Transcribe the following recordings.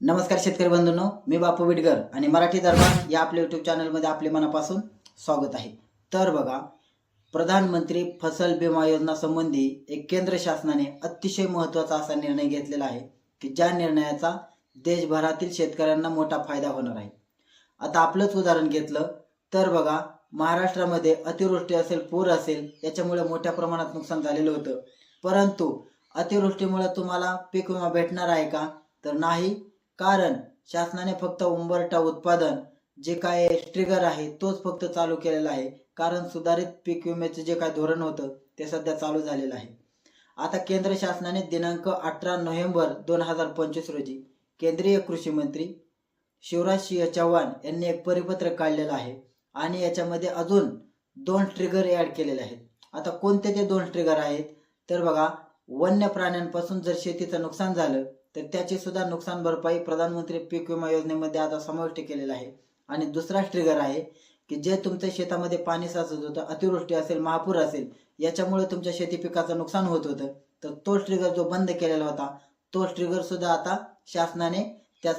नमस्कार शेतकरी बंधूंनो मी बापू विडगर आणि मराठी दरबार या आपल्या यूट्यूब चॅनलमध्ये आपले मनापासून स्वागत आहे. तर बघा प्रधानमंत्री फसल विमा योजना संबंधी एक केंद्र शासनाने अतिशय महत्त्वाचा असा निर्णय घेतलेला आहे की ज्या निर्णयाचा देशभरातील शेतकऱ्यांना मोठा फायदा होणार आहे. आता आपलंच उदाहरण घेतलं तर बघा महाराष्ट्रामध्ये अतिवृष्टी असेल पूर असेल याच्यामुळे मोठ्या प्रमाणात नुकसान झालेलं होतं. परंतु अतिवृष्टीमुळे तुम्हाला पीक विमा भेटणार आहे का? तर नाही. कारण शासनाने फक्त उंबरटा उत्पादन जे काय ट्रिगर आहे तोच फक्त चालू केलेला आहे. कारण सुधारित पीक विम्याचे जे काय धोरण होतं ते सध्या चालू झालेलं आहे. आता केंद्र शासनाने दिनांक अठरा नोव्हेंबर दोन हजार पंचवीस रोजी केंद्रीय कृषी मंत्री शिवराज सिंह चव्हाण यांनी एक परिपत्रक काढलेलं आहे आणि याच्यामध्ये अजून दोन ट्रिगर ॲड केलेले आहेत. आता कोणते ते दोन ट्रिगर आहेत? तर बघा वन्य प्राण्यांपासून जर शेतीचं नुकसान झालं तर त्याची सुद्धा नुकसान भरपाई प्रधानमंत्री पीक विमा योजनेमध्ये आता समाविष्ट केलेला आहे. आणि दुसरा ट्रिगर आहे की जे तुमच्या शेतामध्ये पाणी साचत होतं अतिवृष्टी असेल महापूर असेल याच्यामुळे तुमच्या शेती पिकाचं नुकसान होत होतं. तर तो ट्रिगर जो बंद केलेला होता तो ट्रिगर सुद्धा आता शासनाने त्या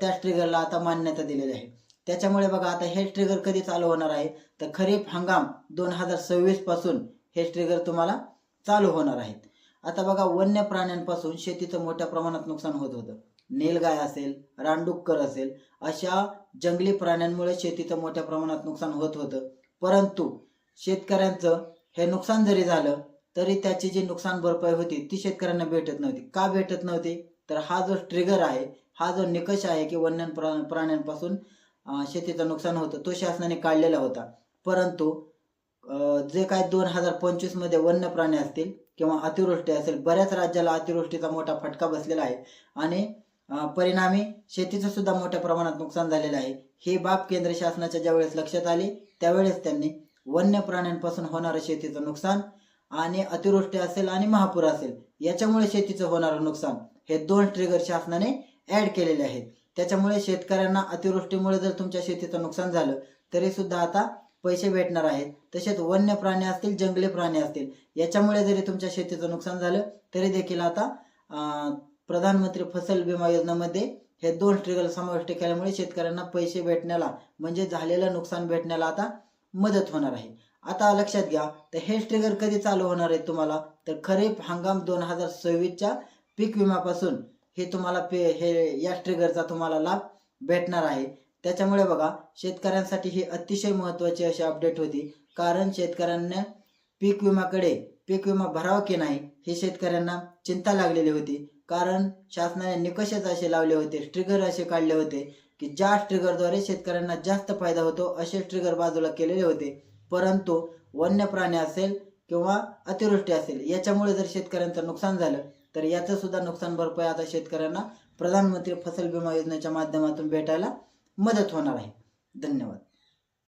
त्याच ट्रिगरला आता मान्यता दिलेली आहे. त्याच्यामुळे बघा आता हे ट्रिगर कधी चालू होणार आहे? तर खरीप हंगाम दोन हजार सव्वीसपासून हे ट्रिगर तुम्हाला चालू होणार आहेत. आता बघा वन्य प्राण्यांपासून शेतीचं मोठ्या प्रमाणात नुकसान होत होतं. नीलगाय असेल रानडुक्कर असेल अशा जंगली प्राण्यांमुळे शेतीचं मोठ्या प्रमाणात नुकसान होत होतं. परंतु शेतकऱ्यांचं हे नुकसान जरी झालं तरी त्याची जी नुकसान भरपाई होती ती शेतकऱ्यांना भेटत नव्हती. का भेटत नव्हती? तर हा जो ट्रिगर आहे हा जो निकष आहे की वन्य प्रा- प्राण्यांपासून शेतीचं नुकसान होतं तो शासनाने काढलेला होता. परंतु जे काय दोन हजार पंचवीसमध्ये वन्य प्राणी असतील किंवा अतिवृष्टी असेल बऱ्याच राज्याला अतिवृष्टीचा मोठा फटका बसलेला आहे. आणि परिणामी शेतीचं सुद्धा मोठ्या प्रमाणात नुकसान झालेलं आहे. ही बाब केंद्र शासनाच्या ज्यावेळेस लक्षात आली त्यावेळेस त्यांनी वन्य प्राण्यांपासून होणारं शेतीचं नुकसान आणि अतिवृष्टी असेल आणि महापूर असेल याच्यामुळे शेतीचं होणारं नुकसान हे दोन ट्रिगर शासनाने ऍड केलेले आहेत. त्याच्यामुळे शेतकऱ्यांना अतिवृष्टीमुळे जर तुमच्या शेतीचं नुकसान झालं तरी सुद्धा आता पैसे भेटणार आहेत. तसेच वन्य प्राणी असतील जंगली प्राणी असतील याच्यामुळे जरी तुमच्या शेतीचं नुकसान झालं तरी देखील आता प्रधानमंत्री फसल विमा योजनेमध्ये हे दोन ट्रिगल समाविष्ट केल्यामुळे शेतकऱ्यांना पैसे भेटण्याला म्हणजे झालेलं नुकसान भेटण्याला आता मदत होणार आहे. आता लक्षात घ्या तर हे ट्रिगर कधी चालू होणार आहे तुम्हाला? तर खरीप हंगाम दोन हजार सव्वीसच्या पीक विम्यापासून हे तुम्हाला पे हे या ट्रिगरचा तुम्हाला लाभ भेटणार आहे. त्याच्यामुळे बघा शेतकऱ्यांसाठी ही अतिशय महत्त्वाची अशी अपडेट होती. कारण शेतकऱ्यांना पीक विम्याकडे पीक विमा भरावा की नाही हे शेतकऱ्यांना चिंता लागलेली होती. कारण शासनाने निकषच असे लावले होते ट्रिगर असे काढले होते की ज्या ट्रिगरद्वारे शेतकऱ्यांना जास्त फायदा होतो असे ट्रिगर बाजूला केलेले होते. परंतु वन्य प्राणी असेल किंवा अतिवृष्टी असेल याच्यामुळे जर शेतकऱ्यांचं नुकसान झालं तर याचं सुद्धा नुकसान भरपाई आता शेतकऱ्यांना प्रधानमंत्री फसल विमा योजनेच्या माध्यमातून भेटायला मदत होणार आहे. धन्यवाद.